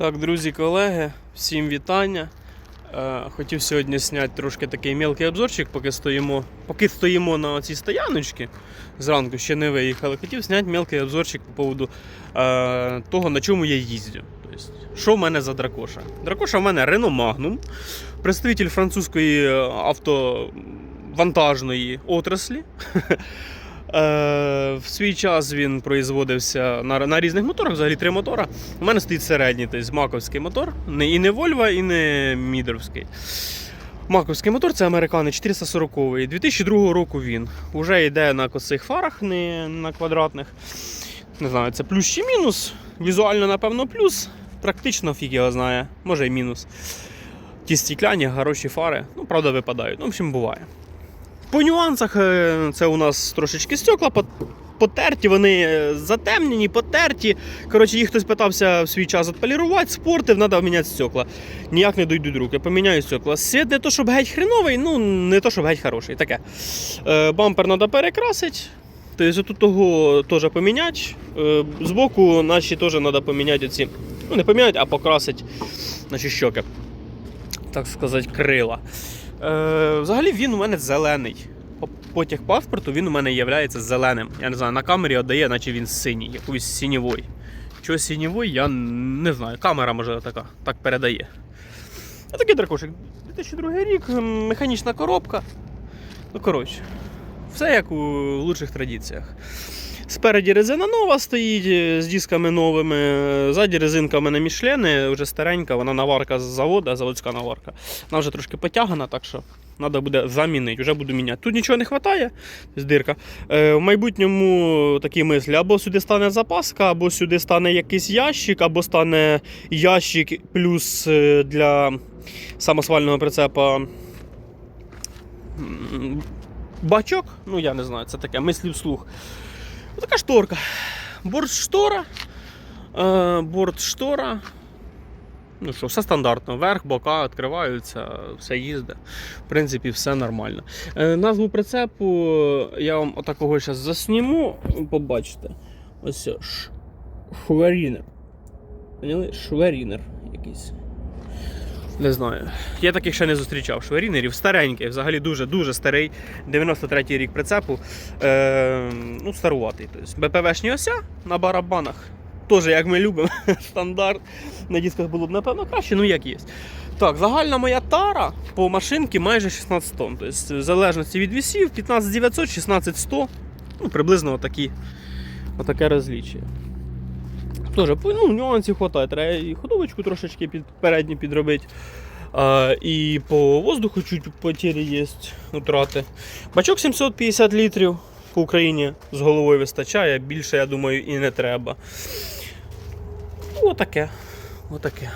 Так, друзі, колеги, всім вітання. Е, Хотів сьогодні зняти трошки такий мелкий обзорчик, поки стоїмо, поки стоїмо на цій стояночці. Зранку ще не виїхали. Хотів зняти мелкий обзорчик по поводу е, того, на чому я їздю. Тобто, що в мене за дракоша? Дракоша в мене Renault Magnum, представитель французької е, автовантажної отраслі. Е, В свій час він производився на, на різних моторах, взагалі три мотора. У мене стоїть середній, тобто маковський мотор. І не Volvo, і не Мідровський. Маковський мотор це американець 440 2002 року він. Уже йде на косих фарах, не на квадратних. Не знаю, це плюс чи мінус. Візуально, напевно, плюс. Практично фіг його знає, може і мінус. Ті стікляні, хороші фари, ну, правда, випадають. Ну, в общем, буває. По нюансах е, це у нас трошечки стекла потерті, вони е, затемнені, потерті. Коротше, їх хтось питався в свій час відполірувати, спортив, треба міняти стекла. Ніяк не дойдуть руки, поміняю стекла. Світ не то, щоб геть хреновий, ну не то, щоб геть хороший. Таке. Е, бампер треба перекрасити. Тобто тут того теж поміняти. Збоку наші теж треба поміняти оці. Ну, не поміняти, а покрасити наші щоки. Так сказати, крила. Е, взагалі він у мене зелений. По, по техпаспорту він у мене є зеленим. Я не знаю, на камері віддає, наче він синій, якоюсь синєвой. Чого синєвой, я не знаю. Камера може така так передає. А такий дракошик. 2002 рік, механічна коробка. Ну, коротше, все як у лучших традиціях. Спереді резина нова стоїть е, з дисками новими. е, Ззаді резинка в мене Мішлени, вже старенька, вона наварка з заводу, заводська наварка. Вона вже трошки потягана, так що треба буде замінити, вже буду міняти. Тут нічого не вистачає, дирка. Е, в майбутньому такі мислі: або сюди стане запаска, або сюди стане якийсь ящик, або стане ящик плюс е, для самосвального прицепа. Бачок, ну я не знаю, це таке мислі вслух. Така шторка. Борт штора. Е, борт штора. Ну що, все стандартно. Верх, бока відкриваються, все їздить. В принципі, все нормально. Е, назву прицепу я вам отакого зараз засніму, побачите. Ось шверінер. Поняли? Шверінер якийсь. Не знаю. Я таких ще не зустрічав. Шверінерів старенький, взагалі дуже-дуже старий. 93-й рік прицепу. Е, ну, старуватий. Тобто БПВшні ося на барабанах. Теж, як ми любимо, стандарт. На дисках було б, напевно, краще, ну як є. Так, загальна моя тара по машинці майже 16 тонн. Тобто, в залежності від вісів, 15900, 16100. Ну, приблизно отакі, отаке розліччя. Тоже, ну, нюансів вистачає. Треба і ходовочку трошечки під, передню підробити. А, і по воздуху чуть потері є утрати. Бачок 750 літрів по Україні з головою вистачає, більше, я думаю, і не треба. Отаке. Отаке.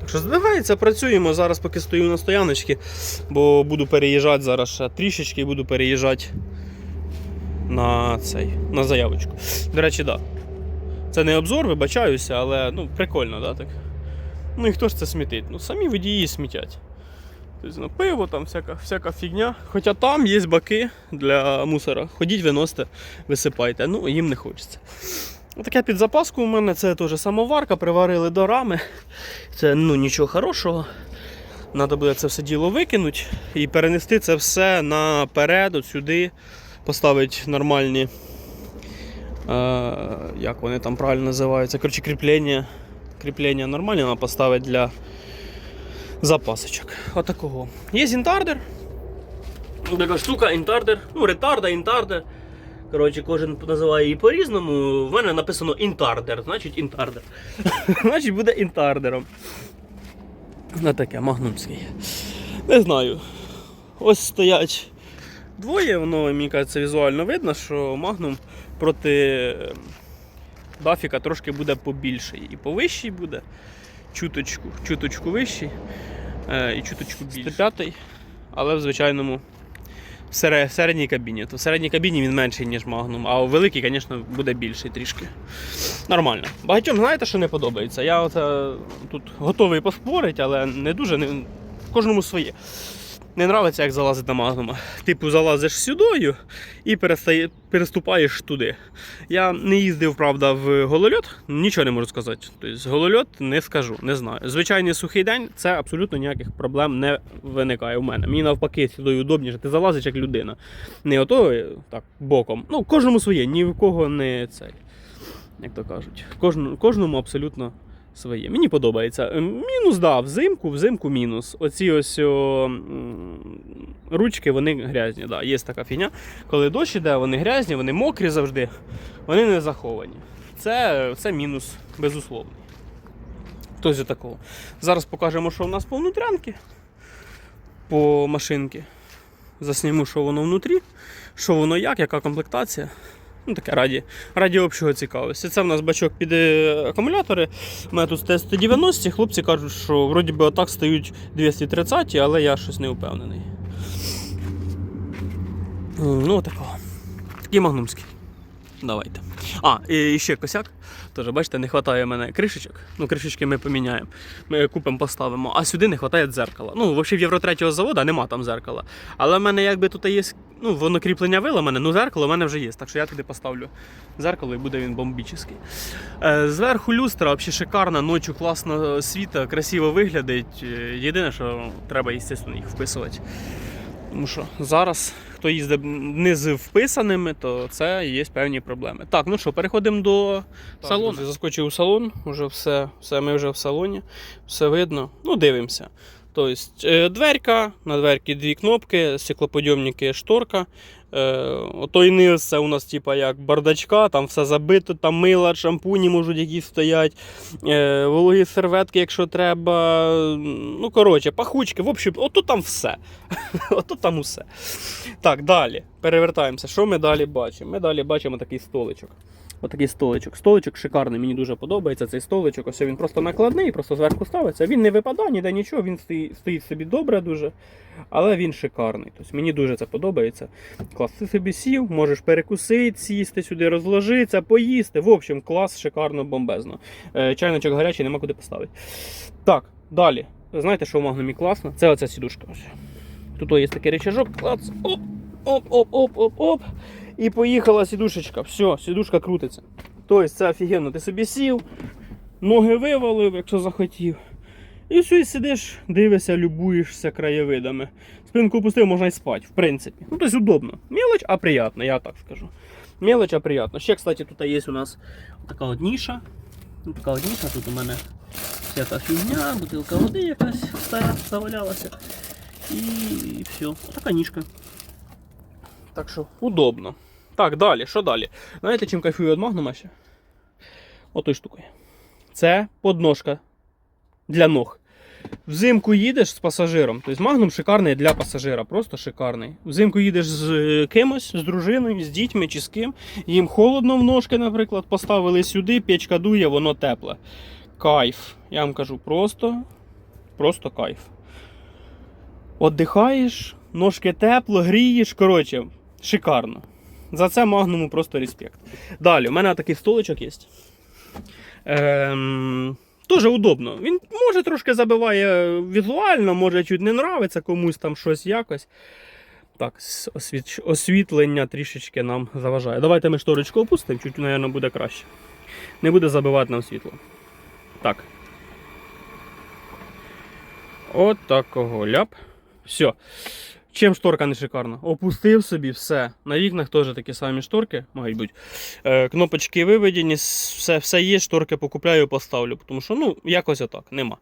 Так що здвигається, працюємо. Зараз поки стою на стояночці, бо буду переїжджати зараз ще трішечки і буду переїжджати на цей, на заявочку. До речі, так. Да. Це не обзор, вибачаюся, але ну, прикольно, да, так? Ну і хто ж це смітить? Ну, самі водії смітять. Тобто, ну, пиво, там всяка, всяка фігня. Хоча там є баки для мусора. Ходіть, виносите, висипайте. Ну, їм не хочеться. Таке під запаску у мене це теж самоварка, приварили до рами. Це ну, нічого хорошого. Треба буде це все діло викинути і перенести це все наперед, от сюди, поставити нормальні як вони там правильно називаються, коротше, кріплення. Кріплення нормальне треба поставити для запасочок. Отакого. Є інтардер. Така штука, інтардер. Ну, ретарда, інтардер. Коротше, кожен називає її по-різному. В мене написано інтардер, значить інтардер. значить буде інтардером. На таке, магнумський. Не знаю. Ось стоять двоє, воно, мені кажеться, візуально видно, що магнум проти дафіка трошки буде побільший. І повищий буде, чуточку, чуточку вищий е, і чуточку більший. 105, але в звичайному в середній кабіні. То в середній кабіні він менший, ніж магнум, а у великій, звісно, буде більший трішки. Нормально. Багатьом знаєте, що не подобається. Я от, е, тут готовий поспорити, але не дуже. Не... Кожному своє. Не нравиться, як залазити на магнума. Типу, залазиш сюдою і перестає, переступаєш туди. Я не їздив, правда, в голольот, нічого не можу сказати. Тобто, голольот не скажу, не знаю. Звичайний сухий день це абсолютно ніяких проблем не виникає у мене. Мені навпаки сюди удобніше, ти залазиш як людина. Не ото так боком. Ну, кожному своє, ні в кого не цей. Як то кажуть. Кожному, кожному абсолютно своє. Мені подобається. Е, Мінус, да, взимку, взимку мінус. Оці ось о, ручки, вони грязні. Да, є така фігня. Коли дощ іде, вони грязні, вони мокрі завжди, вони не заховані. Це, це мінус, безусловно. Тобто такого. Зараз покажемо, що у нас по внутрянки, по машинки. Засніму, що воно внутрі, що воно як, яка комплектація. Ну, таке раді, раді общого цікавості. Це в нас бачок під е, акумулятори. У мене тут тести 90 Хлопці кажуть, що вроді би отак стають 230, але я щось не впевнений. Ну, такого. Такий магнумський. Давайте. А, і ще косяк. Тож, бачите, не вистачає мене кришечок. Ну, кришечки ми поміняємо. Ми купимо, поставимо. А сюди не вистачає дзеркала. Ну, взагалі в Євро 3 заводу нема там зеркала. Але в мене якби тут є. Ну, воно кріплення виламане, ну зеркало в мене вже є. Так що я туди поставлю зеркало і буде він бомбічний. Е, зверху люстра взагалі шикарна, ночі класно світа, красиво виглядить. Е, Єдине, що треба, звісно, їх вписувати. Тому що зараз, хто їздить не з вписаними, то це є певні проблеми. Так, ну що, переходимо до салону. друзі, Заскочив у салон, вже все, все, ми вже в салоні, все видно. Ну, дивимося. Тобто, е, дверка, на дверці дві кнопки, стеклоподйомники, шторка. Е, Отой низ це у нас типа як бардачка, там все забито, там мила, шампуні можуть якісь стоять, е, вологі серветки, якщо треба. Ну, коротше, пахучки, в общем, отут там все. Отут там усе. Так, далі. Перевертаємося. Що ми далі бачимо? Ми далі бачимо такий столичок. Отакий столичок. Столичок шикарний, мені дуже подобається цей столичок. Ось він просто накладний, просто зверху ставиться. Він не випадає, ніде нічого, він стоїть, собі добре дуже, але він шикарний. Тобто мені дуже це подобається. Клас, ти собі сів, можеш перекусити, сісти сюди, розложитися, поїсти. В общем, клас, шикарно, бомбезно. Е, чайничок гарячий, нема куди поставити. Так, далі. Знаєте, що в магнумі класно? Це оця сідушка. Тут є такий речажок, клац, оп, оп, оп, оп, оп, оп. І поїхала сідушечка. Все, сідушка крутиться. Тобто це офігенно. Ти собі сів, ноги вивалив, якщо захотів. І все, і сидиш, дивишся, любуєшся краєвидами. Спинку опустив, можна й спати, в принципі. Ну, тобто удобно. Мелоч, а приємно, я так скажу. Мелоч, а приємно. Ще, кстати, тут є у нас така от ніша. Ну, така от ніша, тут у мене всяка фігня, бутилка води якась стара завалялася. І все. Така ніжка. Так що удобно. Так, далі, що далі? Знаєте, чим кайфую від магнума ще? Отою штукою. Це подножка для ног. Взимку їдеш з пасажиром. Тобто магнум шикарний для пасажира, просто шикарний. Взимку їдеш з е, кимось, з дружиною, з дітьми чи з ким. Їм холодно в ножки, наприклад, поставили сюди, печка дує, воно тепле. Кайф. Я вам кажу, просто, просто кайф. Отдихаєш, ножки тепло, грієш. Коротше, шикарно. За це магнуму просто респект. Далі, у мене такий столичок є. Ем, Дуже удобно. Він може трошки забиває візуально, може чуть не нравиться комусь там щось якось. Так, освіт... освітлення трішечки нам заважає. Давайте ми шторочку опустимо, чуть, мабуть, буде краще. Не буде забивати нам світло. Так. От такого ляп. Все. Чим шторка не шикарна? Опустив собі все. На вікнах теж такі самі шторки, мають бути. Е, кнопочки виведені, все, все є, шторки покупляю, поставлю. Тому що, ну, якось отак, нема.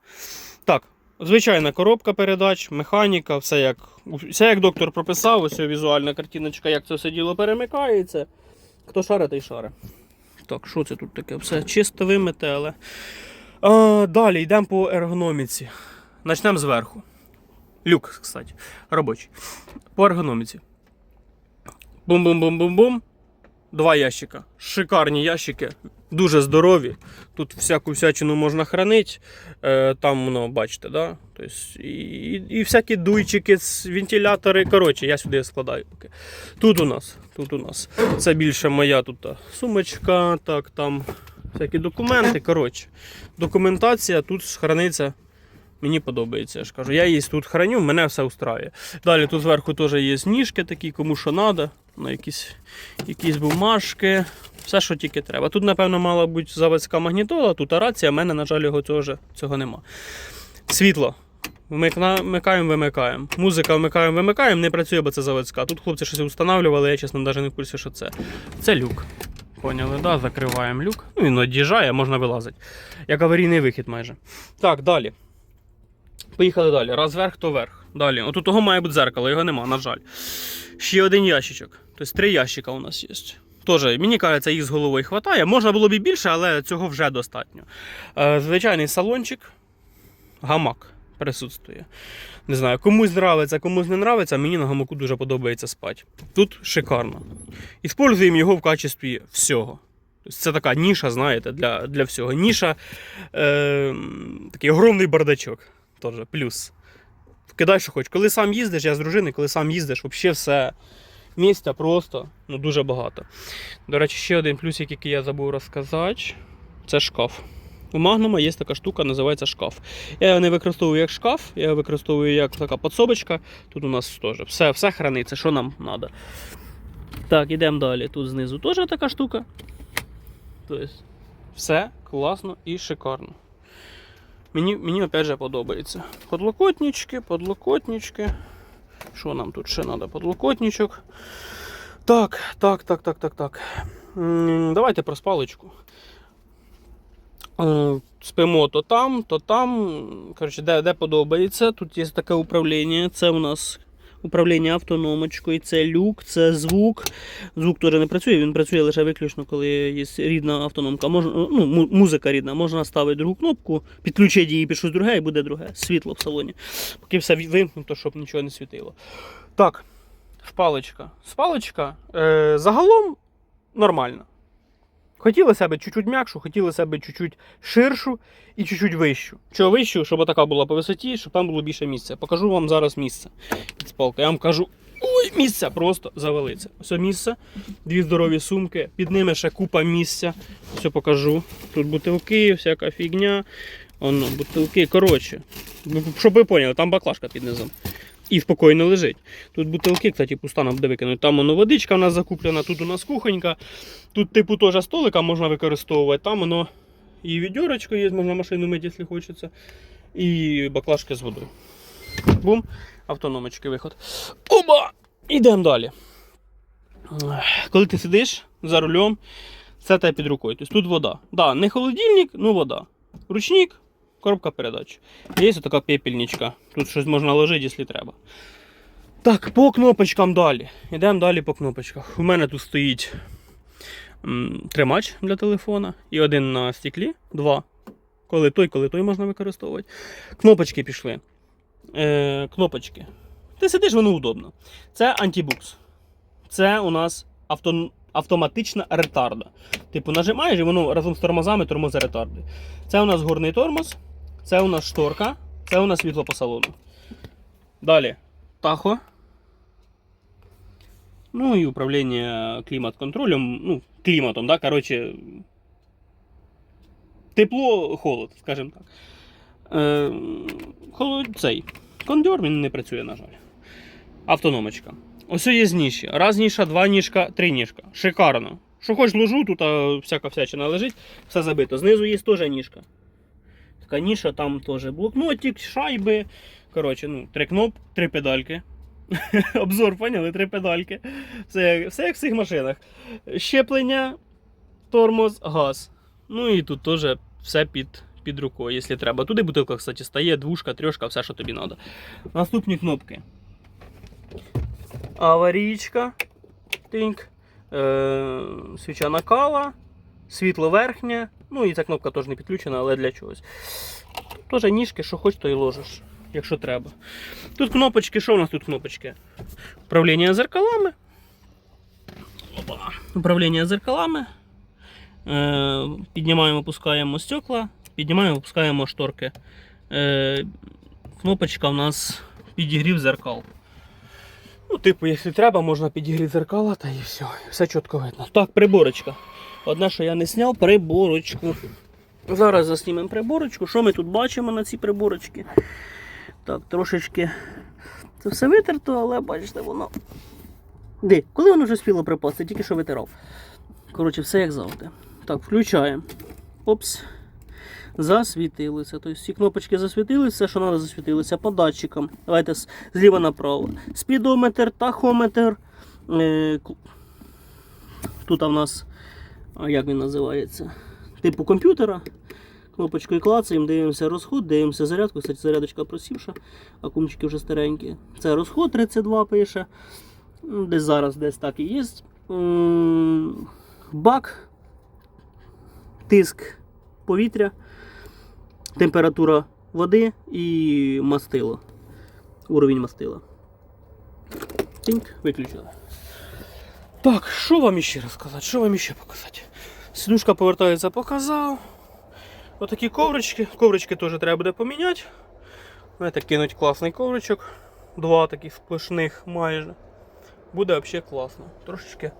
Так, звичайна коробка передач, механіка, все як, все як доктор прописав, ось візуальна картиночка, як це все діло перемикається. Хто шаре, той шаре. Так, що це тут таке? Все чисто вимите, але. А, далі йдемо по ергономіці. Почнемо зверху. Люк, кстати, робочий. По ергономіці. Бум-бум-бум-бум-бум. Два ящика. Шикарні ящики, дуже здорові. Тут всяку всячину можна хранити. Е, там воно, бачите, да? тобто, і, і всякі дуйчики, вентилятори. Коротше, я сюди складаю поки. Тут у нас, тут у нас. Це більше моя тут сумочка, так, там всякі документи. Коротше, документація тут храниться Мені подобається, я ж кажу. Я її тут храню, мене все устраює. Далі тут зверху теж є ніжки такі, кому що треба. На якісь, якісь бумажки, все, що тільки треба. Тут, напевно, мала бути заводська магнітола, тут рація, в мене, на жаль, його цього, цього нема. Світло. Вмикаємо, вимикаємо. Музика вмикаємо, вимикаємо, не працює, бо це заводська. Тут хлопці щось встановлювали, я чесно навіть не в курсі, що це. Це люк. Поняли, да? Закриваємо люк. Ну, він од'їжджає, можна вилазити. Як аварійний вихід майже. Так, далі. Поїхали далі. Раз вверх, то вверх. Далі. От у того має бути зеркало, його нема, на жаль. Ще один ящичок. Тобто три ящика у нас є. Тоже, мені кажеться, їх з головою вистачає. Можна було б і більше, але цього вже достатньо. Е, звичайний салончик, гамак присутствує. Не знаю, комусь нравиться, комусь не нравиться, мені на гамаку дуже подобається спати. Тут шикарно. Іспользуємо його в качестві всього. Тобто це така ніша, знаєте, для, для всього. Ніша, е, такий огромний бардачок. Теж плюс. Кидай, що хоч. Коли сам їздиш, я з дружиною, коли сам їздиш, взагалі все. Місця просто ну, дуже багато. До речі, ще один плюсик, який я забув розказати, це шкаф. У Магнума є така штука, називається шкаф. Я його не використовую як шкаф, я його використовую як така подсобочка. Тут у нас теж все, все храниться, що нам треба. Так, ідемо далі. Тут знизу теж така штука. Тобто, все класно і шикарно. Мені, мені опять же подобається. Подлокотнички, подлокотнички. Що нам тут ще треба? Подлокотничок. Так, так, так, так, так, так. Давайте про спалочку. Е, Спимо то там, то там. Коротше, де, де подобається. Тут є таке управління. Це у нас управління автономочкою, це люк, це звук. Звук теж не працює, він працює лише виключно, коли є рідна автономка. Можна, ну, музика рідна, можна ставити другу кнопку, підключити її під щось друге і буде друге. Світло в салоні. Поки все вимкнуто, щоб нічого не світило. Так, шпалочка. Спалочка е, загалом нормальна. Хотілося б чуть-чуть м'якшу, хотілося б чуть-чуть ширшу і чуть-чуть вищу. Чого вищу, щоб така була по висоті, щоб там було більше місця. Покажу вам зараз місце під спалкою. Я вам кажу, ой, місця просто завалиться. Ось місце, дві здорові сумки, під ними ще купа місця. Все покажу. Тут бутилки, всяка фігня. Воно, бутилки. Коротше, щоб ви поняли, там баклажка під низом. І спокійно лежить. Тут бутилки, кстати, пуста нам буде викинути. Там воно водичка в нас закуплена, тут у нас кухонька. Тут, типу, теж столика можна використовувати. Там воно і відьорочко є, можна машину мити, якщо хочеться. І баклажки з водою. Бум, автономочки виход. Оба! Ідемо далі. Коли ти сидиш за рулем, це тебе під рукою. Тобто тут вода. Да, не холодильник, ну вода. Ручник, коробка передач. Є ось така пепельничка. Тут щось можна ложити, якщо треба. Так, по кнопочкам далі. Йдемо далі по кнопочках. У мене тут стоїть тримач для телефона і один на стеклі, два. Коли той, коли той можна використовувати. Кнопочки пішли. Е, кнопочки. Ти сидиш, воно удобно. Це антибукс. Це у нас авто, автоматична ретарда. Типу нажимаєш і воно разом з тормозами тормози ретарди. Це у нас горний тормоз, це у нас шторка, це у нас світло по салону. Далі тахо. Ну і управління клімат-контролем. Ну, кліматом, да, коротше. Тепло, холод, скажімо так. Е, холод, цей. Кондьор він не працює, на жаль. Автономочка. Ось є ніжі. Раз ніжка, два ніжка, три ніжка. Шикарно. Що хоч ложу, тут всяка всячина лежить, все забито. Знизу є теж ніжка. Така ніша, там теж блокнотик, шайби. Коротше, ну, три кноп, три педальки. Обзор, поняли? Три педальки. Все, все як в цих машинах. Щеплення, тормоз, газ. Ну і тут теж все під, під рукою, якщо треба. Туди бутилка, кстати, стає, двушка, трьошка, все, що тобі треба. Наступні кнопки. Аварійка. Тиньк. Е, свіча накала, світло верхнє. Ну і ця кнопка теж не підключена, але для чогось. Теж ніжки, що хоч, то і ложиш, якщо треба. Тут кнопочки, що у нас тут кнопочки? Управління зеркалами. Опа. Управління зеркалами. Е, піднімаємо, опускаємо стекла, піднімаємо, опускаємо шторки. Е, кнопочка у нас підігрів зеркал. Ну, типу, якщо треба, можна підігріти зеркала, та і все. Все чітко видно. Так, приборочка. Одне, що я не зняв, приборочку. Зараз заснімемо приборочку. Що ми тут бачимо на цій приборочці? Так, трошечки це все витерто, але бачите, воно. Де? Коли воно вже спіло припасти? Тільки що витирав. Коротше, все як завжди. Так, включаємо. Опс. Засвітилися. Тобто всі кнопочки засвітилися, що треба, засвітилися по датчикам. Давайте зліва направо. Спідометр, тахометр. Е, Тут у нас, а як він називається? Типу комп'ютера. Кнопочкою клацаємо, дивимося розход, дивимося зарядку. Кстати, зарядочка просівша, акумчики вже старенькі. Це розход 32 пише. Десь зараз десь так і є. Бак, тиск повітря, температура води і мастило. Уровень мастила. Тиньк, виключили. Так, що вам іще розказати? Що вам іще показати? Сідушка повертається, показав. Отакі коврички. Коврички теж треба буде поміняти. Знаєте, кинуть класний ковричок. Два таких сплошних майже. Буде взагалі класно. Трошечки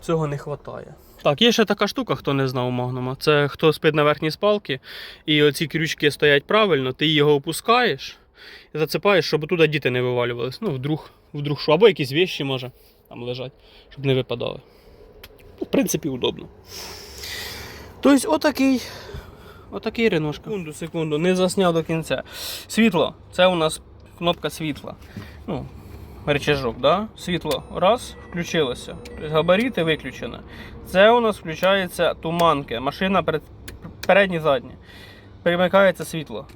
цього не вистачає. Так, є ще така штука, хто не знав магнума. Це хто спить на верхній спалці, і оці крючки стоять правильно, ти його опускаєш і зацепаєш, щоб туди діти не вивалювались. Ну, вдруг, вдруг що. Або якісь вещі може там лежать, щоб не випадали. Ну, В принципі, удобно. Тобто, отакий. Отакий риношка. Секунду, секунду, не засняв до кінця. Світло. Це у нас кнопка світла. Ну, рычажок, да? Світло раз, включилося. Тобто габаріти виключено. Це у нас включається туманки. Машина перед, передні, задні. Перемикається світло.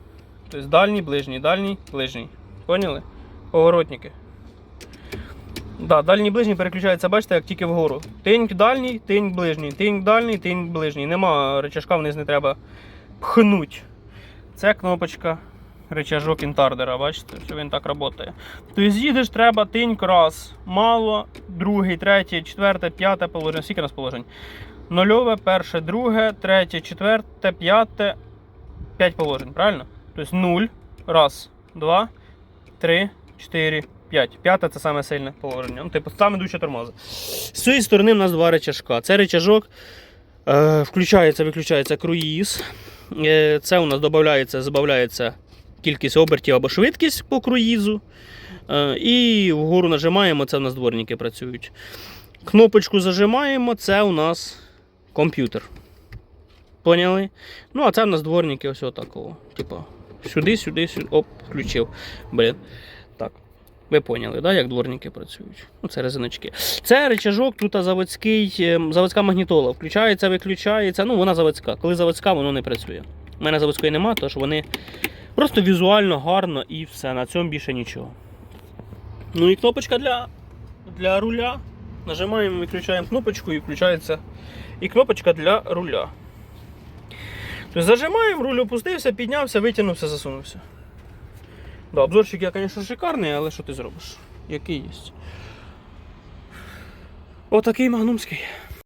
Тобто дальній, ближній, дальній, ближній. Поняли? Поворотники. Да, дальній ближній переключається, бачите, як тільки вгору. Тиньк дальній, тиньк ближній, тиньк дальній, тиньк ближній. Нема рычажка вниз не треба пхнуть. Це кнопочка рычажок інтардера, бачите, що він так працює. Тобто їдеш, треба тиньк раз, мало, другий, третє, четверте, п'яте положення. Скільки нас положень? Нульове, перше, друге, третє, четверте, п'яте, п'ять положень, правильно? Тобто 0, раз, два, три, чотири, п'ять. П'яте це саме сильне положення. Ну, типу, саме дужче тормози. З цієї сторони в нас два рычажка. Це рычажок е, включається, виключається круїз. Е, Це у нас додається, збавляється кількість обертів або швидкість по круїзу. Е, І вгору нажимаємо, це у нас дворники працюють. Кнопочку зажимаємо, це у нас комп'ютер. Поняли? Ну, а це у нас дворники ось отакого. Типу, сюди, сюди, сюди. Оп, включив. Блін. Ви поняли, да, як дворники працюють? Ну, це резиночки. Це рычажок, тут заводський, ем, заводська магнітола. Включається, виключається. Ну, вона заводська. Коли заводська, воно не працює. У мене заводської нема, тож вони просто візуально гарно і все. На цьому більше нічого. Ну і кнопочка для, для руля. Нажимаємо, виключаємо кнопочку і включається. І кнопочка для руля. Тобто зажимаємо, руль опустився, піднявся, витягнувся, засунувся. Да, обзорчик я, звісно, шикарний, але що ти зробиш? Який є? Отакий магнумський.